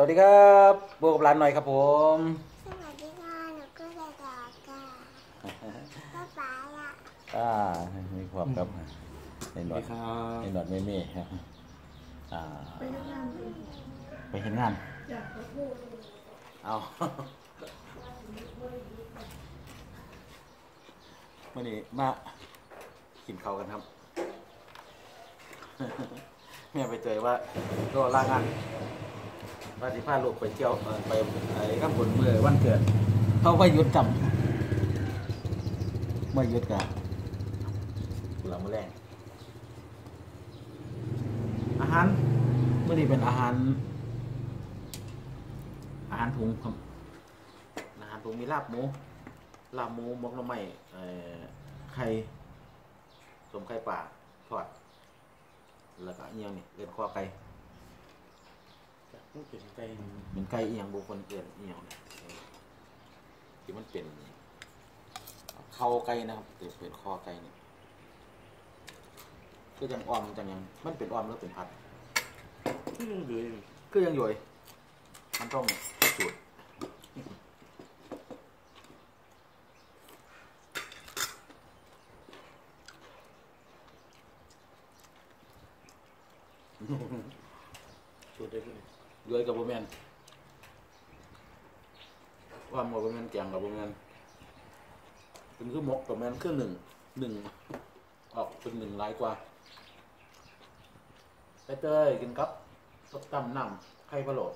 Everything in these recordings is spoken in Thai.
วัสดีครับบวกกับร้านหน่อยครับผม สวัสดีค่ะหนูก็จะดอกค่ะป้าป๋าละอ่ามีความครับในหนสววัดสดีครับในหนวดไม่มีครับอ่าไปทำงานดูไปเห็นงานอยากเขาพูดเอามื่อนี้มากินข้าวกันครับแม่ไปเจอว่าก็ลางาน ว่าที่พาลูกไปเที่ยวเอ่อไปไอ้ข้างบนเมื่อวันเกิดเขาไปหยุดจำเมื่อหยุดกันกุหลาบมะแรงอาหารเมื่อนี้เป็นอาหาร อาหารถุงครับอาหารถุงมีลาบหมูลาบหมูหมกหน้ำไม้เอ่อไข่สมไข่ป่าทอดแล้วก็เอียงนี่เกินคอไก่ พูดถึงใจเป็นไก่เอียงบุคคลเกินเอียงเนี่ยที่มันเป็นเข่าไก่นะครับเป็นเป็นคอไก่นี่คือยังออมจังยังมันเป็นออมแล้วเป็นผัดที่ยังเหลืออยู่คือยังอยู่อีกมันต้องพิสูจน์สูตรได้ด้ว ยรวยกับโบแมนความกับโบแมนแกงกับโบแมนเป็นคือหมกกับแมนคือหนึ่งหนึ่งออกเป็นหนึ่งลายกว่าไปเตยกินครับต้มตำน้ำไข่พะโล้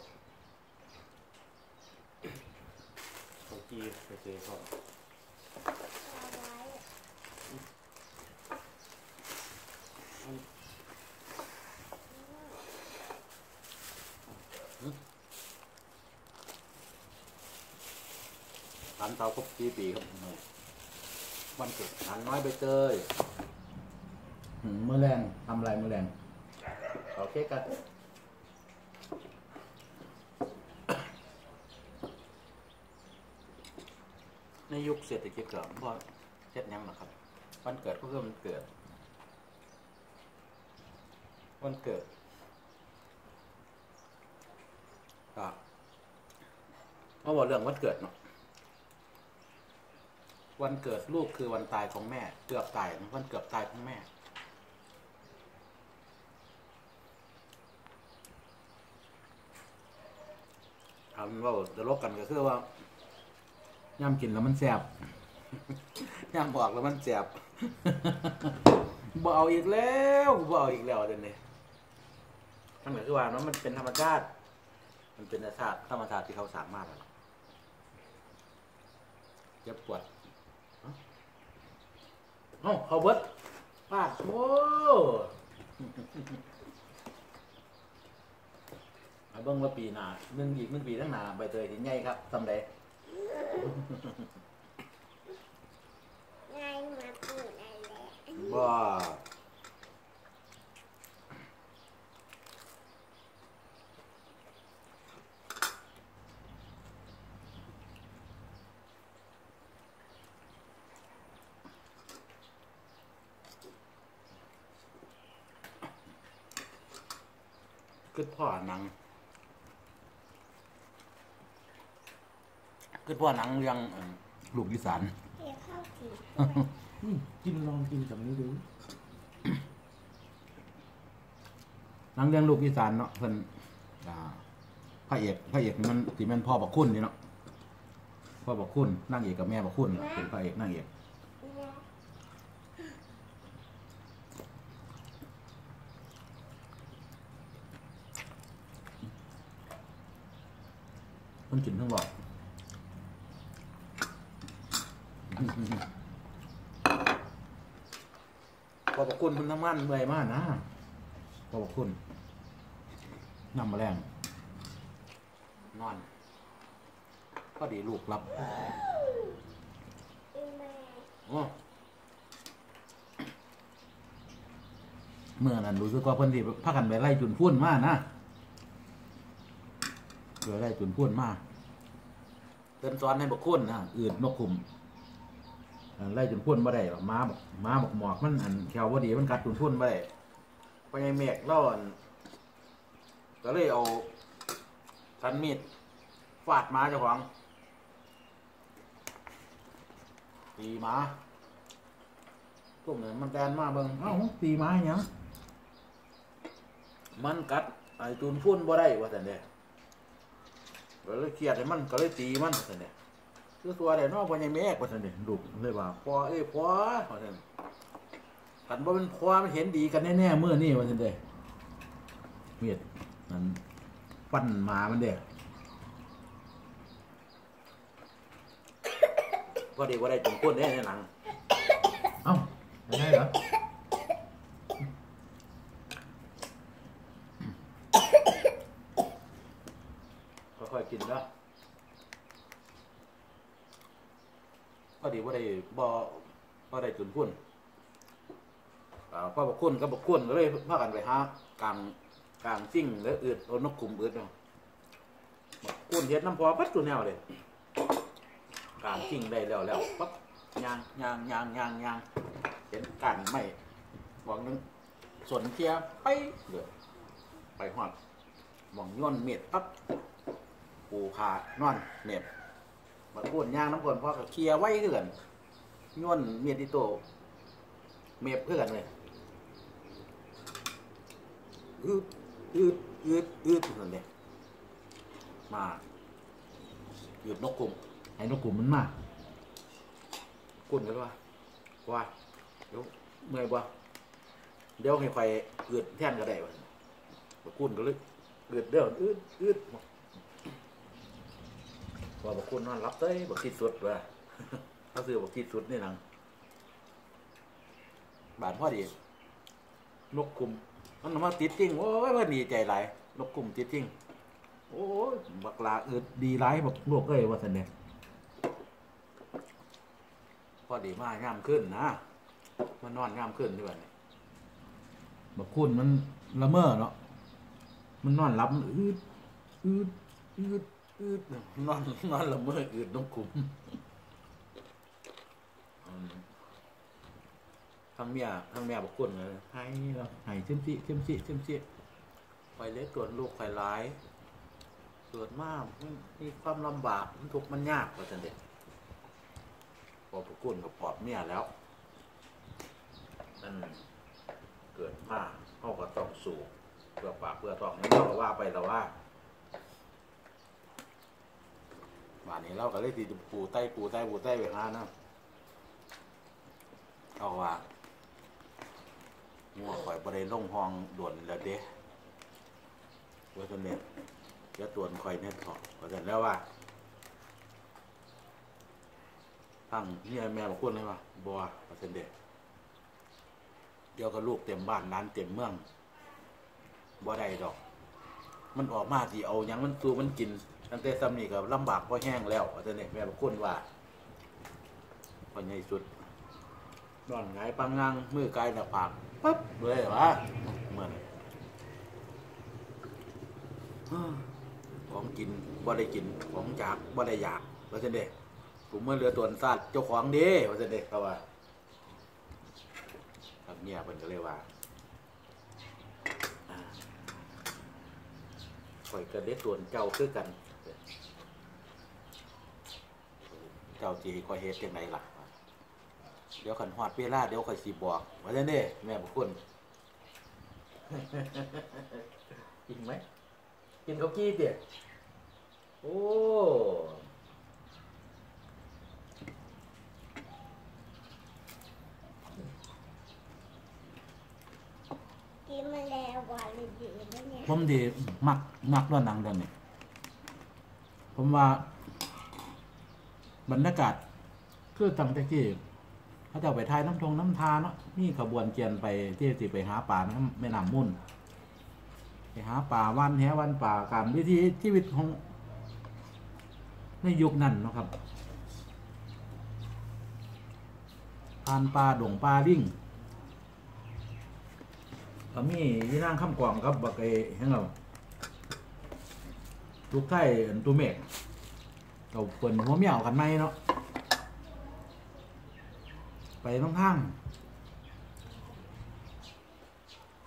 เขากีไปเจอเขา ร้านเตาครบสี่ปีครับวันเกิดหานน้อยไปเตยเมื่อแรงทำอะไรเมื่อแรงเอาเค้กกันในยุคเศรษฐกิจเกิดเพราะเช็ดหยังหรอกครับ วันเกิดก็คือมันเกิด วันเกิดก็มาบอกเรื่องวันเกิดเนาะ วันเกิดลูกคือวันตายของแม่ เกือบตายวันเกือบตายของแม่ ทำว่าจะลบกันก็คือว่าย่ำกินแล้วมันแสบย่ำบอกแล้วมันแสบบ่เอาอีกแล้วบ่เอาอีกแล้วเดี๋ยวนี้มันก็คือว่ามันเป็นธรรมชาติ มันเป็นธรรมชาติธรรมชาติที่เขาสามารถเจ็บปวด เอ้าเขาเบิดป้าดโอ้มาเบิ่งว่าปีหน้าหนึ่งอีกหนึ่งปีทั้งหน้าใบเตยที่ใหญ่ครับสำเร็จนายมาพูดอะไรบ่ คือพ่อหนังคือพ่อหนังเรื่องเอิ่มลูกอีสานเดี๋ยวเข้าผีอืมกินลองกินกับนี้ดูหนังเรื่องลูกอีสานเนาะเพิ่นอ่าพระเอกพระเอกมันสิแม่นพ่อบักคุณนี่เนาะพ่อบักคุณนางเอกกับแม่บักคุณเป็นพระเอกนางเอก เพิ่นกินทั้งบอกพ่อบักคุณเพิ่นทำงานเมื่อยมากนะพ่อบักคุณนำมาแรงนอนพอดีลูกรับโอ้เมื่อนั้นรู้สึกว่าเพิ่นที่พากันไปไล่จุนพุ่นมากนะ ไปไล่จุนพุ่นมาเพิ่นสอนให้บักคุณนะอืดนกขุมไล่จุนพุ่นบ่ได้หรอกม้าบอกม้าบอกหมอกมันอันแขวบ่ดีมันกัดจุนพุ่นบ่ได้พอใหญเมฆเล่าอันก็เลยเอาทันมีดฟาดมาเจ้าของตีมาพวกเนี้มันแดนมาเบิ่งเอ้าตีมาอหยังมันกัดไอ้ตูนพุ่นบ่ได้ว่าแต่นเด้ ก็เลยเครียดให้มันก็เลยตีมันว่าแต่นเด้คือตัวเด้นอกบ่ใหญ่แม่ว่าแต่นเด้ลูกเลยว่าพ่อเอ้ยพ่อว่าแต่นคันบ่เป็นพ่อมันเห็นดีกันแน่ๆมื้อนี้ว่าแต่นเด้เมียดนั้นฟันหมามันเด้พอดีว่าได้จงพุ่นได้ในหนังเอ้าไม่ได้เหรอ กินแล้วพอดีว่าได้บ่บ่ได้จุนพุ่นอ่าพ่อบอกคุณก็บอกคุณก็เลยพากันไปหากลางกลางซิ่งแล้วอืดเอานกกลุ่มอืดเนาะบอกคุณเฮ็ดน้ำพอปัดตัวแนวเลยการจริงได้แล้วแล้วปั๊บยางยางยางยางยางเห็นกันไม่หวังนึงสวนเทียไปเดือไปหอดหวังย่นเม็ดปั๊บ ปูผานอนเม็ดมาพูดยางน้ำกลนเพราะเคลียร์ไว้เกือนย่นเม็ดที่โต เม็ดเพื่อนเลยอืดอืดอืดอืดนั่นเลยมาหยุดนกกลุ่มให้นกกลุ่มมันมากุ่นกันว่าว่าเดี๋ยวเมื่อยบ่เดี๋ยวให้ไฟเอืดแท่นก็ได้วะบ่กุ่นก็เลยเอืดเด้ออืดอืด ว่าบ่กุ่นอนรับเต้ยบ่คิดสุดว่าเขาซื้อบ่คิดสุดนี่นังบาดพอดีนกกลุ่มมันมาติดจริงโอ้ยว่าดีใจหลายนกกลุ่มติดจริงโอ้ยบักลาอืดดีหลายบักโลกเอ้ยว่าซั่นเนี่ยพอดีมากงามขึ้นนะมันนอนงามขึ้นด้วยนี่บักคุณมันละเมอเนาะมันนอนรับอืดอืดอืด อืดนอนนอนละเมออืดต้องคุมอืมทั้งเมียทั้งเมียบักคุณเลยให้เราให้เชื่อมจิเชื่อมจิเชื่อมจิไปเล็กตัวลูกไฟร้ายเกิดมากมันมีความลำบากมันทุกข์มันยากกว่าจันเด็กพอพระคุณกับปอบเมียแล้วนั่นเกิดมาเขาก็ต้องสู้เพื่อปากเพื่อท้องนี่เราก็ว่าไปแต่ว่า บ้านนี้เราก็เลยตีปูใต้ปูใต้ปูใต้ไปหานะเขาว่างัวข่อยบริลงห้องด่วนแล้วเด้ว่าจนเนี่ยจะตวนข่อยเนี่ยถอดก็จแล้วว่าตั้งเนี่ยแม่บอกคุณเลยว่าบัวปอร์เซ็นเด็เดี๋ยวก็ลูกเต็มบ้านร้านเต็มเมืองบ่ได้ดอก มันออกมาที่เอายังมันสู้มันกิน ตั้งแต่ซ้ำนี่ก็ลำบากพอแห้งแล้วเปอร์เนเด็แม่บอกคุณว่าคนใหญ่สุดนอนหงายปังงังมือกายหน้าผากปั๊บเลยวะเหมือนของกินบ่ได้กินของจากบ่ได้อยากเปอร์เนเด็ผมเมื่อเรือตัวสัตว์เจ้าของเดีว่าจะเด็กเขาว่าครับเนี่ยเพิ่นก็เลยว่าอ่าข่อยก็เด็กตัวเจ้าคือกัน เจ้าจีคอยเฮ็ดจังไดล่ะเดี๋ยวขันหอดเวลาเดี๋ยวข่อยสิบอกว่าจะเด้แม่บอกคุณกินไหมกินข้าวกี้เตี๋ยโอ้กินมาแล้วหวานเลยดีนะเนี่ยผมดีมักมักด้วยหนังเรื่องนี้ผมว่า บรรยากาศคือตั้งแต่กี้เขาจะเอาไปทายน้ำทงน้ำทาเนาะมีขบวนเกียนไปที่สิไปหาป่าน้ำแม่น้ำมุ่นไปหาป่าวันแหวันป่าการวิธีชีวิตของในยุคนั้นนะครับผ่านป่าดงป่าลิ่งก็มียี่นางคำกวางครับบักไอ้ยังไงลูกไก่ตัวเมฆ เราเปิดหัวเหมี่ยวกันไหมเนาะไปท้องทาง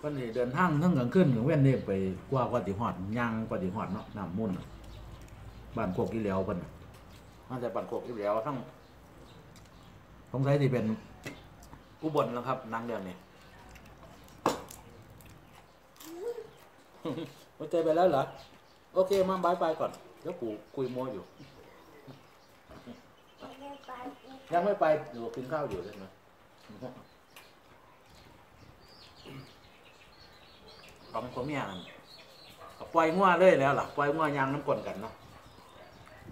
ก็นี่เดินทางทั้งกลางคืนกลางเว้นนี่ไปกว่ากว่าติหอดย่างกว่าติหอดเนาะน้ำมุ่นน่ะบ้านโคกอีเหลียวเพิ่นน่ะมาจากบ้านโคกอีเหลียวทั้งสงสัยที่เป็นอุบลนะครับหนังเรื่องนี้หัวใจไปแล้วเหรอ โอเค มาบายบายก่อน เดี๋ยวปู่คุยโมอยู่ไม่ไป ยังไม่ไปอยู่กินข้าวอยู่ใช่ไหมของผมเนี่ยนั่นปล่อยงัวเลยแล้วล่ะปล่อยงัวยางน้ำกลนกันเนาะ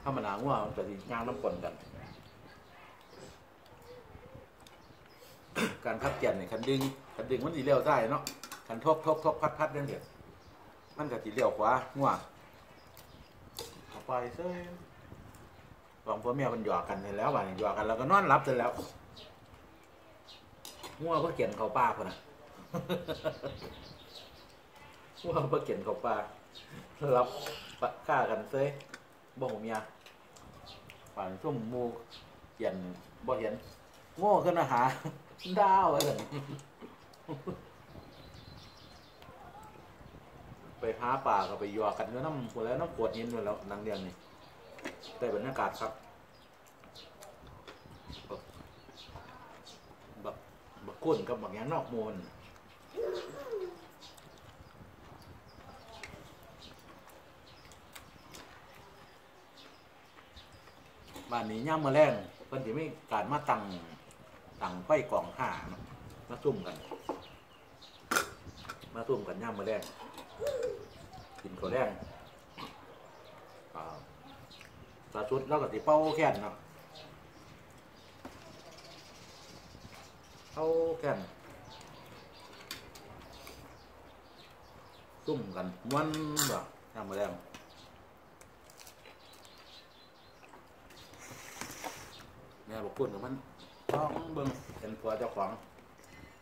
ธรรมดางัวมันจะยางน้ำกลนกัน การพับแก่นเนี่ยคันดึงคันดึงมันสีเลี้ยวได้เนาะคันทบทบทบพัดพัดเรื่องเดียวมันก็สีเลี้ยวขวางัวเอาไปเซ้ สองพ่อแม่มันหยอกกันเสร็จแล้วบ่าหยอกกันแล้วก็นอนรับเสร็จแล้วงัวก็เขียนเขาป้าคนน่ะงัวก็เขียนเขาป้ารับปะฆ่ากันเซ้บ่หูเมียป่านช่วงหมูเขียนบ่เห็นโง่ขึ้นมาหาดาวไรแบบนี้ไปหาป่าก็ไปหยอกกันก็น้ำหัวแล้วน้ำปวดเย็นหมดแล้วนังเรียนนี่ ได้บรรยากาศครับบักบักบักกุ้นกับบักยางนอกมูลบ้านนี้ย่ำมาแรงเพิ่นสิไม่การมาตั้งตั้งไฟกองห้ามาซุ่มกัน มาซุ่มกันย่ำมาแรงกินข้าวแรงอ่า สาชุดแล้วก็ติเป้าแค้นเนาะเป้าแค้นซุ่มกันม้วนแบบย่ำมาแรงแม่บอกคุณกับมันต้องเบิ่งเห็นตัวเจ้าของ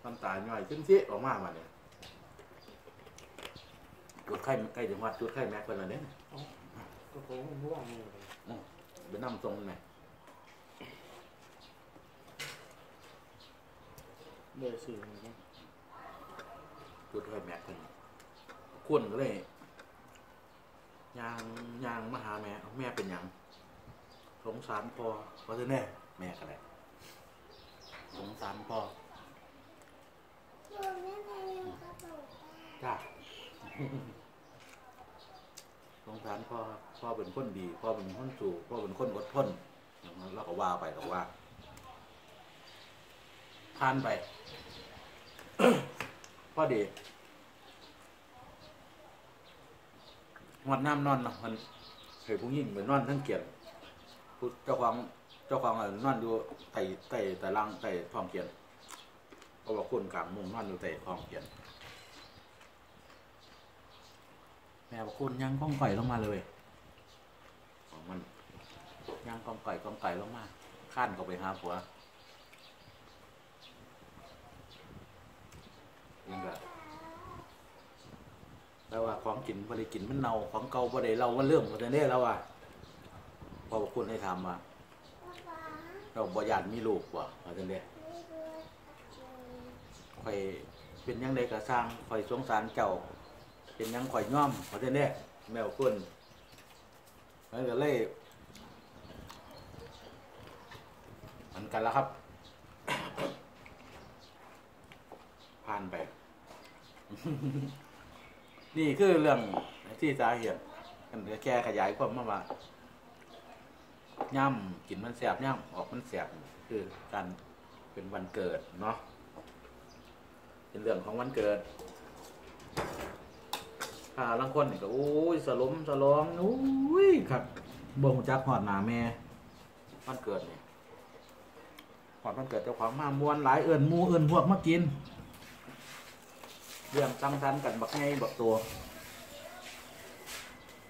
มันตาย่อยขึ้นซิออกมามาเนี่ยจุดไข่ใกล้ถึงวัดจุดไข่แม็กเป็นอะไรเนี่ยก็คงว่างเลย เป็นน้ำทรงไหมเลยสื่อเหมือนกันจุดไข่แม็กเป็นคุณก็เลยยางยางมาหาแม่เอาแม่เป็นหยังสงสารพ่อเพราะฉะนั้นแม่ก็เลยสงสารพ่อหนูไม่ไปเรียนกับหนูป้าจ้า สงสารพ่อพ่อเป็นคนดี พ่อเป็นคนสู้พ่อเป็นคนอดทนแล้วก็ว่าไปก็ว่าทานไปพ่อดีวัดน้ำนอนเนาะมันเคยผู้หญิงเหมือนนอนทั้งเกียรผู้เจ้าของเจ้าของอะนอนอยู่ไต่ไต่แต่ล่างไต่ท้องเกียรเพราะว่าคนกลางมุมนอนอยู่ไต่ท้องเกียรติ แม่บอกคุณย่างก้องไก่ลงมาเลยของมันย่างก้องไก่ก้องไก่ลงมาขั้นเขาไปหาผัวยังไงแต่ว่าของกินบริกินมันเน่าของเก่าบริเราว่าเรื่องมันเนี่ยแล้วว่าพอบอกคุณให้ทำว่าเราบ่ยานมีลูกว่ะว่าเด้ไม่รู้ข่อยเป็นยังไดก็สร้างข่อยสงสารเจ้า เป็นยังข่อยย่อมว่าจังเด้แมวคุณมันก็เลยมันกันแล้วครับ ผ่านไป นี่คือเรื่องที่สาเหตุกันก็แก้ขยายความมาว่าย่ำกินมันแสบย่ำออกมันแสบคือการเป็นวันเกิดเนาะเป็นเรื่องของวันเกิด ถ้าลังคนนี่ก็โอ้ยสลมสลองโอ้ยครับบ่งจักหอดหนาแม่วันเกิดนี่หอดวันเกิดเจ้าของมามวนหลายเอิ่นหมูเอิ่นพวกมากินเรื่องสังสรรค์กันบักไงบักตัว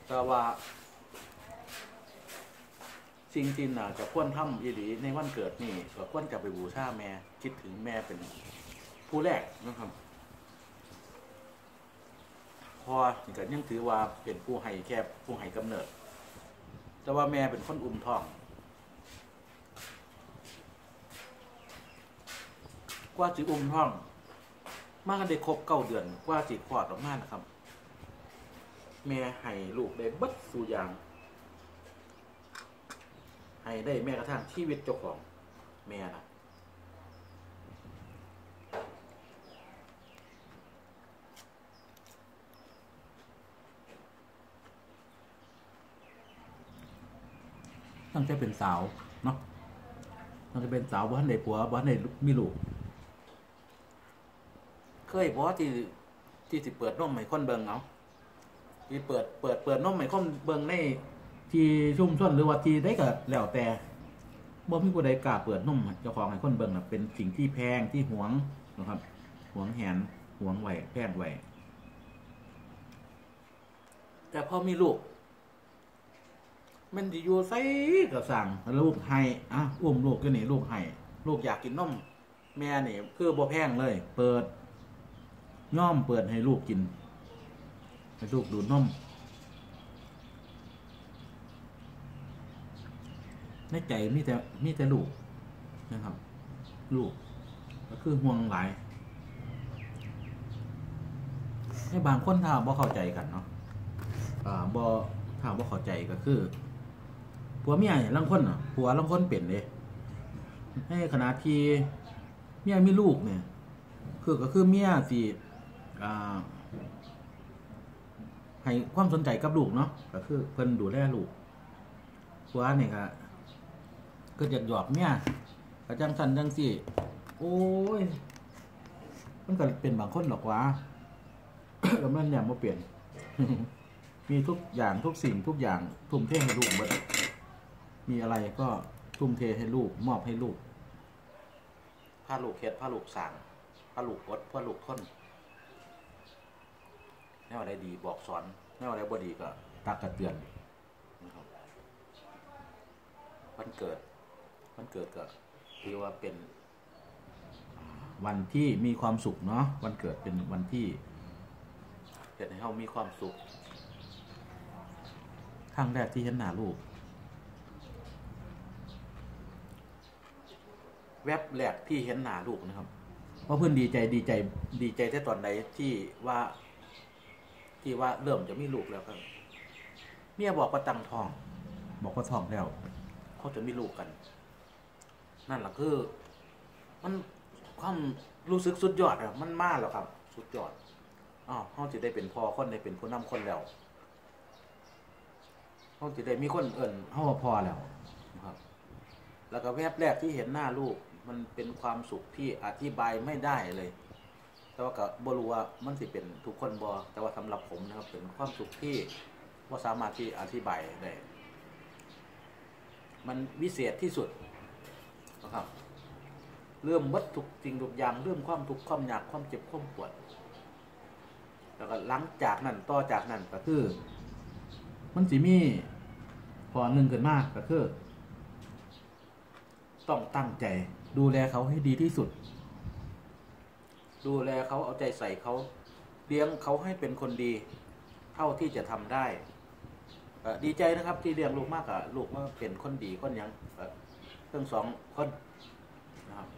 แต่ว่าสิ่งที่น่าจะควรทำอีหลีในวันเกิดนี่ก็ควรจะไปบูชาแม่คิดถึงแม่เป็นผู้แรกนะครับ พอนี่ก็ยังถือว่าเป็นผู้ให้แค่ผู้ให้กำเนิด แต่ว่าแม่เป็นคนอุ้มท้อง กว่าสิอุ้มท้อง มากันได้ครบเก้าเดือน กว่าสิคลอดออกมานะครับ แม่ให้ลูกได้บัดสู่อย่าง ให้ได้แม้กระทั่งชีวิตเจ้าของแม่นะ ตั้งแต่เป็นสาวเนาะตั้งแต่เป็นสาวบ้านใดผัวบ้านใดมีลูก เคยบอกที่ที่สิเปิดนมให้คนเบิงเอาที่เปิดเปิดเปิดนมให้คนเบิงในที่ชุ่มชนหรือว่าที่ได้ก็แล้วแต่บ่มีผู้ใดกล้าเปิดนมให้เจ้าของให้คนเบิงนะเป็นสิ่งที่แพงที่หวงนะครับหวงแหนหวงไหวแพงไหวแต่พอมีลูก มันจะอยู่ไสก็สั่งลูกให้อะอุ้มลูกก็นี่ลูกให้ลูกอยากกินนมแม่นี่คือบ่แพงเลย เปิดย่อมเปิดให้ลูกกิน ให้ลูกดูดนมในใจมีแต่มีแต่ลูกนะครับ ลูกก็คือห่วงหลายให้บางคนถ้าบ่เข้าใจกันเนาะอ่าบ่ถ้าบ่เข้าใจก็คือ ผัวเมียลางคนอะผัวลางคนเป็นเด้ในขณะที่เมียมีลูกเนี่ย คือก็คือเมียสิอ่ให้ความสนใจกับลูกเนาะก็คือเพิ่นดูแลลูกผัวเนี่ยก็ก็อยากหยอกเมียก็จังสันจังสี่โอ้ยมันก็เป็นบางคนหรอกวะแล้วมันเนี่ยมาเปลี่ยน มีทุกอย่างทุกสิ่งทุกอย่างทุ่มเทให้ลูกหมด มีอะไรก็ทุ่มเทให้ลูกมอบให้ลูกพาลูกเฮ็ดพาลูกสั่งพาลูกอดพาลูกทนแนวอะไรดีบอกสอนแนวอะไรบ่ดีก็ตักกระเตือนนะครับวันเกิดวันเกิดก็ถือว่าเป็นวันที่มีความสุขเนาะวันเกิดเป็นวันที่เกิดให้เรามีความสุขครั้งแรกที่เห็นหน้าลูก แวบแรกที่เห็นหน้าลูกนะครับเพราะเพื่อนดีใจดีใจดีใจแต่ตอนใดที่ว่า ที่ว่าเริ่มจะมีลูกแล้วครับ เมียบอกว่าตั้งท้อง บอกว่าท้องแล้วเขาจะมีลูกกัน นั่นแหละคือ มันความรู้สึกสุดยอดอะมันมากแล้วครับ สุดยอดอ้าวเขาจะได้เป็นพ่อคนได้เป็นผู้นำคนแล้วเขาจะได้มีคนเอิ่นเขาว่าพอแล้วนะครับ แล้วก็แวบแรกที่เห็นหน้าลูก มันเป็นความสุขที่อธิบายไม่ได้เลย แต่ว่าก็บ่รู้ว่ามันสิเป็นทุกคนบ่แต่ว่าสำหรับผมนะครับเป็นความสุขที่ว่าสามารถที่อธิบายได้มันวิเศษที่สุดนะครับเริ่มวัดทุกสิ่งทุกอย่างเริ่มความทุกข์ความยากความเจ็บความปวดแล้วก็หลังจากนั้นต่อจากนั้นก็คือ มันสิมีพอหนึ่งขึ้นมากก็คือ ต้องตั้งใจ ดูแลเขาให้ดีที่สุด ดูแลเขาเอาใจใส่เขาเลี้ยงเขาให้เป็นคนดี เท่าที่จะทำได้ดีใจนะครับ ที่เลี้ยงลูกมากอะลูกว่าเป็นคนดีคนยังเอ่อทั้งสองคนนะครับ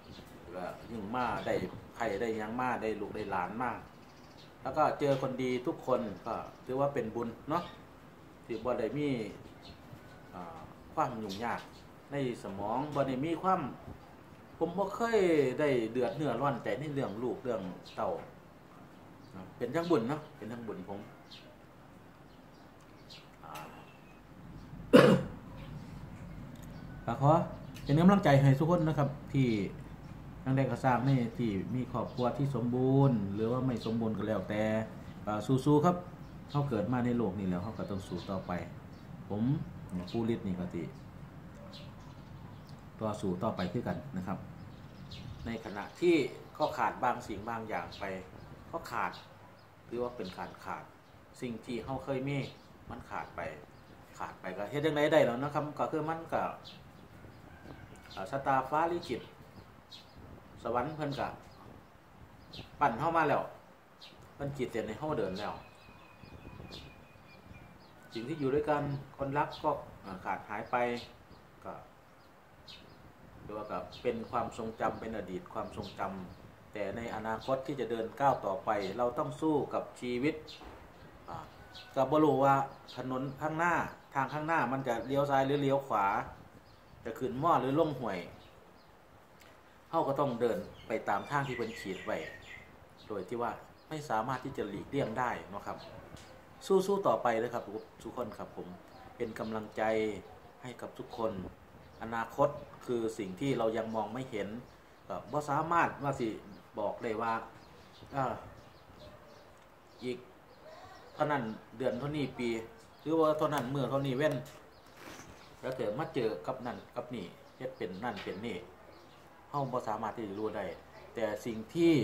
ยิ่งมาได้ใครได้ยังมาได้ลูกได้หลานมาก แล้วก็เจอคนดีทุกคนก็ถือว่าเป็นบุญเนาะที่บ่ได้มีความยุ่งยากในสมองบ่ได้มีความ ผมบ่เคยได้เดือดเนื้อร้อนใจในเรื่องลูกเรื่องเต่าเป็นทั้งบุญเนาะเป็นทั้งบุญผมอ่าก็ขอเป็นกำลังใจให้ทุกคนนะครับ ที่ทั้งใดก็ทราบนี่ที่มีครอบครัวที่สมบูรณ์ หรือว่าไม่สมบูรณ์ก็แล้วแต่สู้ๆครับเขาเกิดมาในโลกนี้แล้วเขาก็ต้องสู้ต่อไป ผมผู้ฤทธิ์นี่ก็ติ ต่อสู้ต่อไปคือกันนะครับ ในขณะที่เขาขาดบางสิ่งบางอย่างไปเขาขาดหรือว่าเป็นการขาดสิ่งที่เขาเคยมีมันขาดไป ขาดไปก็เฮ็ดยังไงได้แล้วนะครับก็คือมันก็อ่าชะตาฟ้าลิขิตสวรรค์เพิ่นก็ปั่นเข้ามาแล้วเพิ่นจิตเต็ในห้องเดินแล้ว สิ่งที่อยู่ด้วยกันคนรักก็ขาดหายไปก็ หรือว่าก็เป็นความทรงจำเป็นอดีตความทรงจำแต่ในอนาคตที่จะเดินก้าวต่อไป เราต้องสู้กับชีวิตก็บ่รู้ว่าถนนข้างหน้าทางข้างหน้ามันจะเลี้ยวซ้ายหรือเลี้ยวขวา จะขึ้นหม้อหรือลงห่วยเฮาก็ต้องเดินไปตามทางที่เพิ่นขีดไว้โดยที่ว่าไม่สามารถที่จะหลีกเลี่ยงได้นะครับ สู้ๆต่อไปเลยครับทุกคนครับผมเป็นกำลังใจให้กับทุกคน อนาคตคือสิ่งที่เรายังมองไม่เห็นก็บ่สามารถว่าสิบอกได้ว่าอีกเท่านั้นเดือนเท่านี้ปี หรือว่าเท่านั้นเมื่อเท่านี้เว้น แล้วเกิดมาเจอกับนั่นกับนี่เฮ็ดเป็นนั่นเป็นนี่เฮาบ่สามารถที่จะรู้ได้แต่สิ่งที่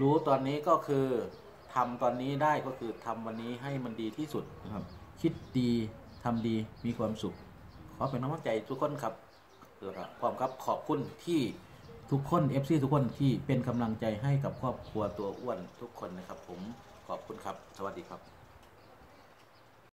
รู้ตอนนี้ก็คือทำตอนนี้ได้ก็คือทำวันนี้ให้มันดีที่สุดนะครับ คิดดีทำดีมีความสุข ขอเป็นกำลังใจทุกคนครับแล้วก็ความครับขอบคุณที่ทุกคนเอฟซีทุกคนที่เป็นกำลังใจให้กับครอบครัวตัวอ้วนทุกคนนะครับ ผมขอบคุณครับ สวัสดีครับ